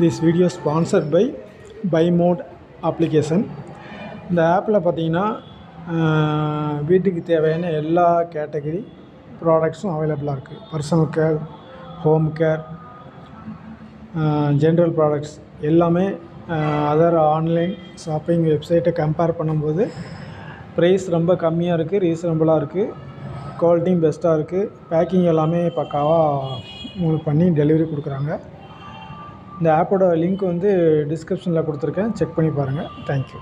This video sponsored by by mode application இந்த ஆப்பில் பார்த்தீங்கன்னா வீட்டுக்கு தேவையான எல்லா கேட்டகரி ப்ராடக்ட்ஸும் அவைலபிளாக இருக்குது personal care home care general products எல்லாமே அதர் ஆன்லைன் ஷாப்பிங் வெப்சைட்டை கம்பேர் பண்ணும்போது ப்ரைஸ் ரொம்ப கம்மியாக இருக்குது ரீசனபுளாக இருக்குது குவாலிட்டியும் பெஸ்ட்டாக இருக்குது பேக்கிங் எல்லாமே பக்காவாக உங்களுக்கு பண்ணி டெலிவரி கொடுக்குறாங்க. இந்த ஆப்போட லிங்க் வந்து டிஸ்கிரிப்ஷனில் கொடுத்துருக்கேன். செக் பண்ணி பாருங்கள் தேங்க்யூ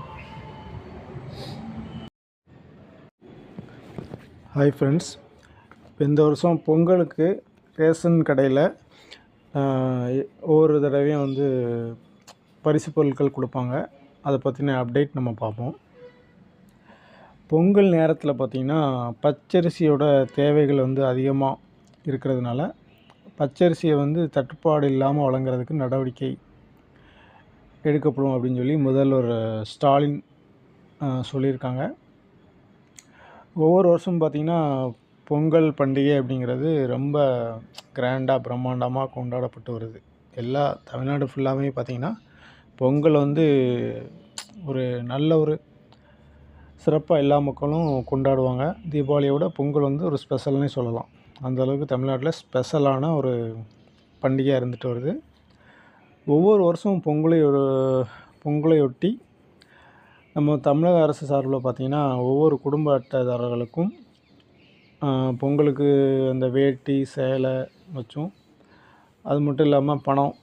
ஹாய் ஃப்ரெண்ட்ஸ் இப்போ இந்த வருஷம் பொங்கலுக்கு ரேஷன் கடையில் ஒவ்வொரு தடவையும் வந்து பரிசு பொருட்கள் கொடுப்பாங்க. அதை பற்றின அப்டேட் நம்ம பார்ப்போம். பொங்கல் நேரத்தில் பார்த்திங்கன்னா பச்சரிசியோட தேவைகள் வந்து அதிகமாக இருக்கிறதுனால பச்சரிசியை வந்து தட்டுப்பாடு இல்லாமல் வழங்குறதுக்கு நடவடிக்கை எடுக்கப்படும் அப்படின்னு சொல்லி முதல்வர் ஸ்டாலின் சொல்லியிருக்காங்க. ஒவ்வொரு வருஷமும் பார்த்திங்கன்னா பொங்கல் பண்டிகை அப்படிங்கிறது ரொம்ப கிராண்டாக பிரம்மாண்டமாக கொண்டாடப்பட்டு வருது. எல்லா தமிழ்நாடு ஃபுல்லாகவே பார்த்திங்கன்னா பொங்கல் வந்து ஒரு நல்ல ஒரு சிறப்பாக எல்லா மக்களும் கொண்டாடுவாங்க. தீபாவளியை விட பொங்கல் வந்து ஒரு ஸ்பெஷல்னே சொல்லலாம். அந்தளவுக்கு தமிழ்நாட்டில் ஸ்பெஷலான ஒரு பண்டிகையாக இருந்துட்டு வருது. ஒவ்வொரு வருஷமும் பொங்கலை ஒரு பொங்கலையொட்டி நம்ம தமிழக அரசு சார்பில் பார்த்திங்கன்னா ஒவ்வொரு குடும்ப அட்டைதாரர்களுக்கும் பொங்கலுக்கு அந்த வேட்டி சேலை வச்சும். அது மட்டும் இல்லாமல் பணம்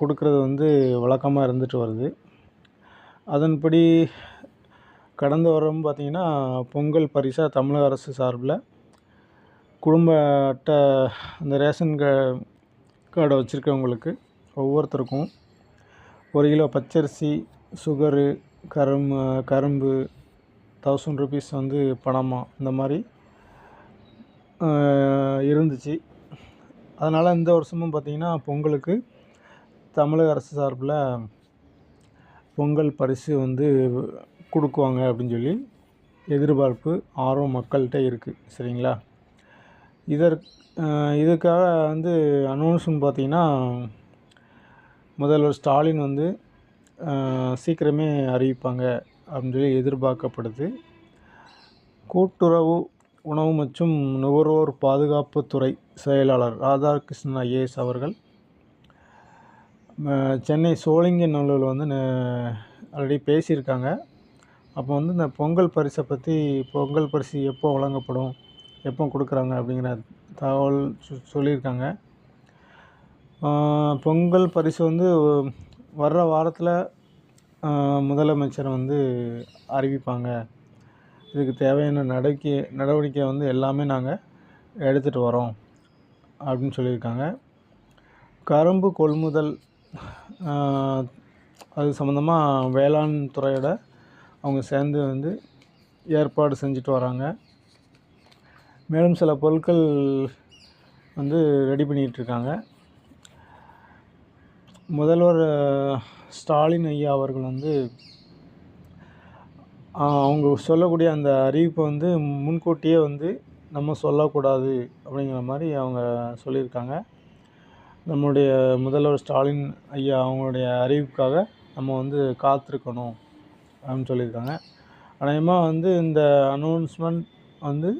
கொடுக்கறது வந்து வழக்கமாக இருந்துட்டு வருது. அதன்படி கடந்த வாரம் பார்த்திங்கன்னா பொங்கல் பரிசாக தமிழக அரசு சார்பில் குடும்ப அட்டை அந்த ரேஷன் க கார்டை வச்சுருக்கவங்களுக்கு ஒவ்வொருத்தருக்கும் ஒரு கிலோ பச்சரிசி சுகரு கரும்பு கரும்பு தௌசண்ட் ருபீஸ் வந்து பணமாக இந்த மாதிரி இருந்துச்சு. அதனால் இந்த வருஷமும் பார்த்திங்கன்னா பொங்கலுக்கு தமிழக அரசு சார்பில் பொங்கல் பரிசு வந்து கொடுக்குவாங்க அப்படின்னு சொல்லி எதிர்பார்ப்பு ஆர்வம் மக்கள்கிட்ட இருக்குது சரிங்களா? இதற்கு இதுக்காக வந்து அனௌன்ஸ்மெண்ட் பார்த்திங்கன்னா முதல்வர் ஸ்டாலின் வந்து சீக்கிரமே அறிவிப்பாங்க அப்படின்னு சொல்லி எதிர்பார்க்கப்படுது. கூட்டுறவு உணவு மற்றும் நுகர்வோர் பாதுகாப்புத்துறை செயலாளர் ராதாகிருஷ்ணன் ஐஏஎஸ் அவர்கள் சென்னை சோழிங்கநல்லூரில் வந்து ஆல்ரெடி பேசியிருக்காங்க. அப்போ வந்து இந்த பொங்கல் பரிசை பற்றி பொங்கல் பரிசு எப்போ வழங்கப்படும்? எப்போ கொடுக்குறாங்க அப்படிங்கிற தகவல் சொல்லியிருக்காங்க. பொங்கல் பரிசு வந்து வர்ற வாரத்தில் முதலமைச்சர் வந்து அறிவிப்பாங்க. இதுக்கு தேவையான நடவடிக்கை நடவடிக்கை வந்து எல்லாமே நாங்கள் எடுத்துகிட்டு வரோம் அப்படின்னு சொல்லியிருக்காங்க. கரும்பு கொள்முதல் அது சம்மந்தமாக வேளாண் துறையோட அவங்க சேர்ந்து வந்து ஏற்பாடு செஞ்சுட்டு வராங்க. மேலும் சில பொருட்கள் வந்து ரெடி பண்ணிகிட்ருக்காங்க. முதல்வர் ஸ்டாலின் ஐயா அவர்கள் வந்து அவங்க சொல்லக்கூடிய அந்த அறிவிப்பை வந்து முன்கூட்டியே வந்து நம்ம சொல்லக்கூடாது அப்படிங்கிற மாதிரி அவங்க சொல்லியிருக்காங்க. நம்முடைய முதல்வர் ஸ்டாலின் ஐயா அவங்களுடைய அறிவிப்புக்காக நம்ம வந்து காத்திருக்கணும் அப்படின்னு சொல்லியிருக்காங்க. அநேகமாக வந்து இந்த அனௌன்ஸ்மெண்ட் வந்து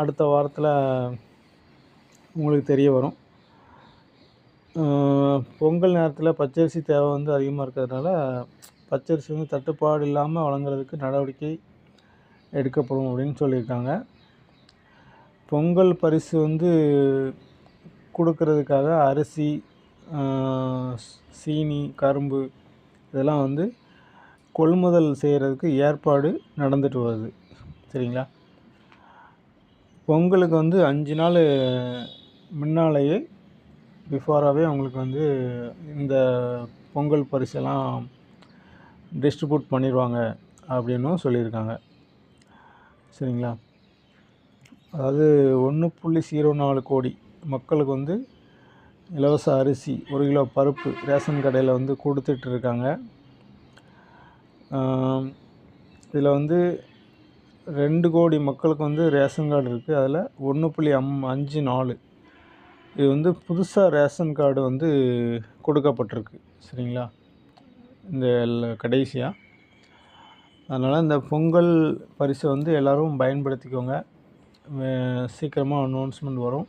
அடுத்த வாரத்தில் உங்களுக்கு தெரிய வரும். பொங்கல் நேரத்தில் பச்சரிசி தேவை வந்து அதிகமாக இருக்கிறதுனால பச்சரிசி வந்து தட்டுப்பாடு இல்லாமல் வழங்குறதுக்கு நடவடிக்கை எடுக்கப்படும் அப்படின்னு சொல்லியிருக்காங்க. பொங்கல் பரிசு வந்து கொடுக்கறதுக்காக அரிசி சீனி கரும்பு இதெல்லாம் வந்து கொள்முதல் செய்கிறதுக்கு ஏற்பாடு நடந்துட்டு வருது. சரிங்களா? பொங்கலுக்கு வந்து அஞ்சு நாள் முன்னாலேயே பிஃபோராகவே அவங்களுக்கு வந்து இந்த பொங்கல் பரிசெல்லாம் டிஸ்ட்ரிபியூட் பண்ணிடுவாங்க அப்படின்னும் சொல்லியிருக்காங்க. சரிங்களா? அதாவது ஒன்று புள்ளி ஜீரோ நாலு கோடி மக்களுக்கு வந்து இலவச அரிசி ஒரு கிலோ பருப்பு ரேஷன் கடையில் வந்து கொடுத்துட்ருக்காங்க இதில் வந்து ரெண்டு கோடி மக்களுக்கு வந்து ரேஷன் கார்டு இருக்குது அதில் ஒன்று புள்ளி அம் அஞ்சு நாலு. இது வந்து புதுசாக ரேஷன் கார்டு வந்து கொடுக்கப்பட்டிருக்கு. சரிங்களா? இந்த கடைசியாக அதனால் இந்த பொங்கல் பரிசை வந்து எல்லோரும் பயன்படுத்திக்கோங்க. சீக்கிரமாக அனௌன்ஸ்மெண்ட் வரும்.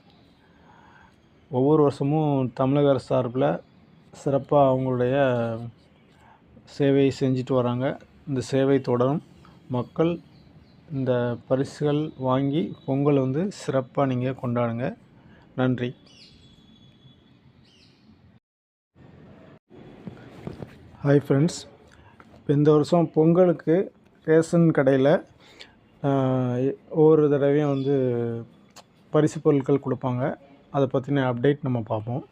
ஒவ்வொரு வருஷமும் தமிழக அரசு சார்பில் சிறப்பாக அவங்களுடைய சேவையை செஞ்சுட்டு வராங்க. இந்த சேவை தொடரும். மக்கள் இந்த பரிசுகள் வாங்கி பொங்கல் வந்து சிறப்பாக நீங்கள் கொண்டாடுங்க. நன்றி. ஹாய் ஃப்ரெண்ட்ஸ் இப்போ இந்த வருஷம் பொங்கலுக்கு ரேஷன் கடையில் ஒவ்வொரு தடவையும் வந்து பரிசு பொருட்கள் கொடுப்பாங்க. அதை பற்றின அப்டேட் நம்ம பார்ப்போம்.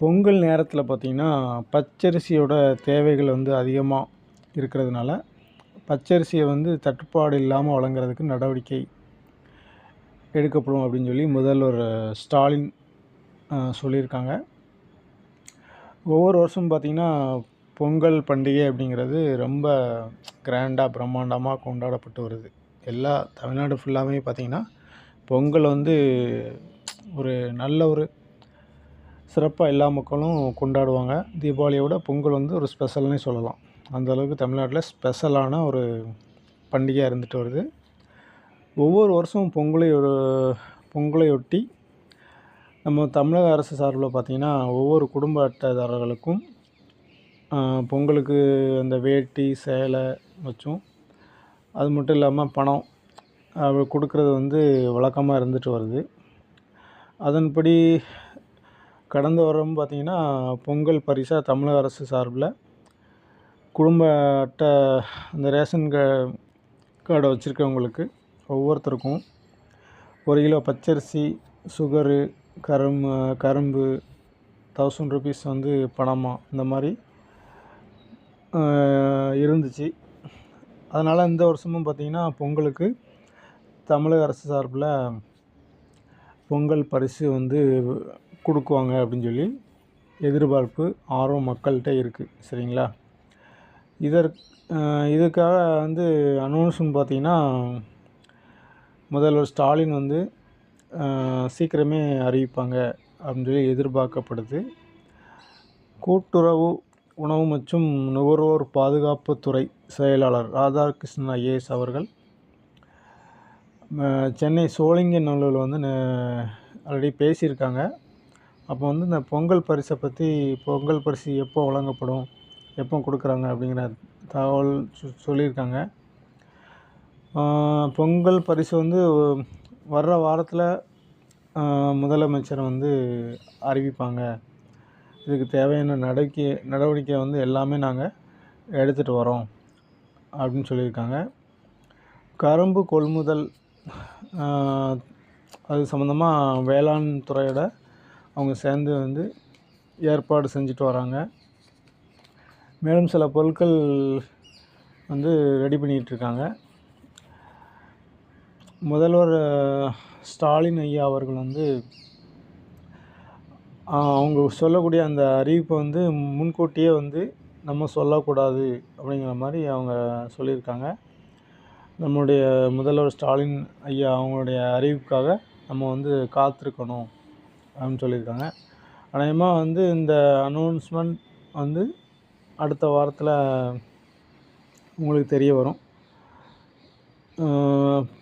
பொங்கல் நேரத்தில் பார்த்திங்கன்னா பச்சரிசியோட தேவைகள் வந்து அதிகமாக இருக்கிறதுனால பச்சரிசியை வந்து தட்டுப்பாடு இல்லாமல் வழங்குறதுக்கு நடவடிக்கை எடுக்கப்படும் அப்படின்னு சொல்லி முதல்வர் ஸ்டாலின் சொல்லியிருக்காங்க. ஒவ்வொரு வருஷமும் பார்த்திங்கன்னா பொங்கல் பண்டிகை அப்படிங்கிறது ரொம்ப கிராண்டாக பிரம்மாண்டமாக கொண்டாடப்பட்டு வருது. எல்லா தமிழ்நாடு ஃபுல்லாகவே பார்த்திங்கன்னா பொங்கல் வந்து ஒரு நல்ல ஒரு சிறப்பாக எல்லா மக்களும் கொண்டாடுவாங்க. தீபாவளியை விட பொங்கல் வந்து ஒரு ஸ்பெஷல்னே சொல்லலாம். அந்தளவுக்கு தமிழ்நாட்டில் ஸ்பெஷலான ஒரு பண்டிகையாக இருந்துட்டு வருது. ஒவ்வொரு வருஷமும் பொங்கலை ஒரு பொங்கலையொட்டி நம்ம தமிழக அரசு சார்பில் பார்த்திங்கன்னா ஒவ்வொரு குடும்ப அட்டைதாரர்களுக்கும் பொங்கலுக்கு அந்த வேட்டி சேலை வச்சும். அது மட்டும் இல்லாமல் பணம் கொடுக்கறது வந்து வழக்கமாக இருந்துட்டு வருது. அதன்படி கடந்த வாரம் பார்த்திங்கன்னா பொங்கல் பரிசாக தமிழக அரசு சார்பில் குடும்ப அட்டை அந்த ரேஷன் க கார்டை வச்சுருக்கவங்களுக்கு ஒவ்வொருத்தருக்கும் ஒரு கிலோ பச்சரிசி சுகரு கரும்பு கரும்பு தௌசண்ட் ருபீஸ் வந்து பணமாக இந்த மாதிரி இருந்துச்சு. அதனால் இந்த வருஷமும் பார்த்திங்கன்னா பொங்கலுக்கு தமிழக அரசு சார்பில் பொங்கல் பரிசு வந்து கொடுக்குவாங்க அப்படின்னு சொல்லி எதிர்பார்ப்பு ஆர்வம் மக்கள்கிட்ட இருக்குது சரிங்களா? இதற்கு இதுக்காக வந்து அனௌன்ஸ்மெண்ட் பார்த்திங்கன்னா முதல்வர் ஸ்டாலின் வந்து சீக்கிரமே அறிவிப்பாங்க அப்படின்னு சொல்லி எதிர்பார்க்கப்படுது. கூட்டுறவு உணவு மற்றும் நுகர்வோர் பாதுகாப்புத்துறை செயலாளர் ராதாகிருஷ்ணன் ஐஏஎஸ் அவர்கள் சென்னை சோழிங்கநல்லூரில் வந்து ஆல்ரெடி பேசியிருக்காங்க. அப்போ வந்து இந்த பொங்கல் பரிசை பற்றி பொங்கல் பரிசு எப்போ வழங்கப்படும்? எப்போ கொடுக்குறாங்க அப்படிங்கிற தகவல் சொல்லியிருக்காங்க. பொங்கல் பரிசு வந்து வர்ற வாரத்தில் முதலமைச்சர் வந்து அறிவிப்பாங்க. இதுக்கு தேவையான நடவடிக்கை நடவடிக்கை வந்து எல்லாமே நாங்கள் எடுத்துகிட்டு வரோம் அப்படின்னு சொல்லியிருக்காங்க. கரும்பு கொள்முதல் அது சம்மந்தமாக வேளாண் துறையோட அவங்க சேர்ந்து வந்து ஏற்பாடு செஞ்சுட்டு வராங்க. மேலும் சில பொருட்கள் வந்து ரெடி பண்ணிகிட்ருக்காங்க. முதல்வர் ஸ்டாலின் ஐயா அவர்கள் வந்து அவங்க சொல்லக்கூடிய அந்த அறிவிப்பை வந்து முன்கூட்டியே வந்து நம்ம சொல்லக்கூடாது அப்படிங்கிற மாதிரி அவங்க சொல்லியிருக்காங்க. நம்முடைய முதல்வர் ஸ்டாலின் ஐயா அவங்களுடைய அறிவிப்புக்காக நம்ம வந்து காத்திருக்கணும் அப்படின்னு சொல்லியிருக்காங்க. அநேகமாக வந்து இந்த அனௌன்ஸ்மெண்ட் வந்து அடுத்த வாரத்தில் உங்களுக்கு தெரிய வரும்.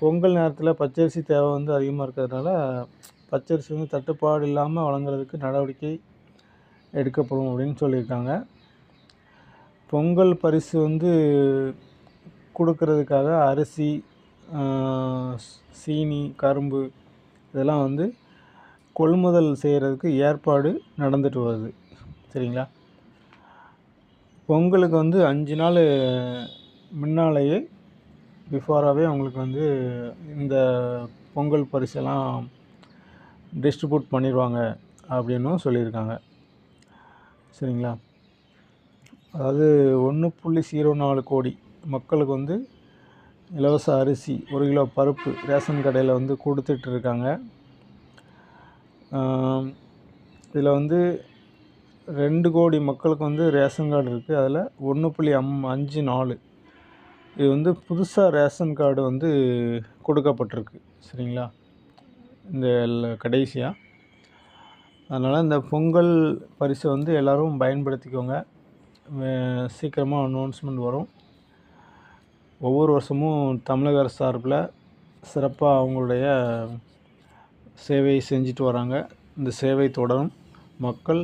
பொங்கல் நேரத்தில் பச்சரிசி தேவை வந்து அதிகமாக இருக்கிறதுனால பச்சரிசி வந்து தட்டுப்பாடு இல்லாமல் வழங்குறதுக்கு நடவடிக்கை எடுக்கப்படும் அப்படின்னு சொல்லியிருக்காங்க. பொங்கல் பரிசு வந்து கொடுக்கறதுக்காக அரிசி சீனி கரும்பு இதெல்லாம் வந்து கொள்முதல் செய்கிறதுக்கு ஏற்பாடு நடந்துட்டு வருது. சரிங்களா? பொங்கலுக்கு வந்து அஞ்சு நாள் முன்னாலேயே பிஃபோராகவே அவங்களுக்கு வந்து இந்த பொங்கல் பரிசெல்லாம் டிஸ்ட்ரிபியூட் பண்ணிடுவாங்க அப்படின்னும் சொல்லியிருக்காங்க. சரிங்களா? அதாவது ஒன்று புள்ளி ஜீரோ நாலு கோடி மக்களுக்கு வந்து இலவச அரிசி ஒரு கிலோ பருப்பு ரேஷன் கடையில் வந்து கொடுத்துட்ருக்காங்க இதில் வந்து ரெண்டு கோடி மக்களுக்கு வந்து ரேஷன் கார்டு இருக்குது அதில் ஒன்று புள்ளி அம் அஞ்சு நாலு. இது வந்து புதுசாக ரேஷன் கார்டு வந்து கொடுக்கப்பட்டிருக்கு. சரிங்களா? இந்த கடைசியாக அதனால் இந்த பொங்கல் பரிசை வந்து எல்லோரும் பயன்படுத்திக்கோங்க. சீக்கிரமாக அனௌன்ஸ்மெண்ட் வரும். ஒவ்வொரு வருஷமும் தமிழக அரசு சார்பில் சிறப்பாக அவங்களுடைய சேவையை செஞ்சுட்டு வராங்க. இந்த சேவை தொடரும். மக்கள்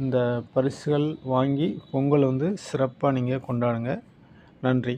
இந்த பரிசுகள் வாங்கி பொங்கல் வந்து சிறப்பாக நீங்கள் கொண்டாடுங்க. நன்றி.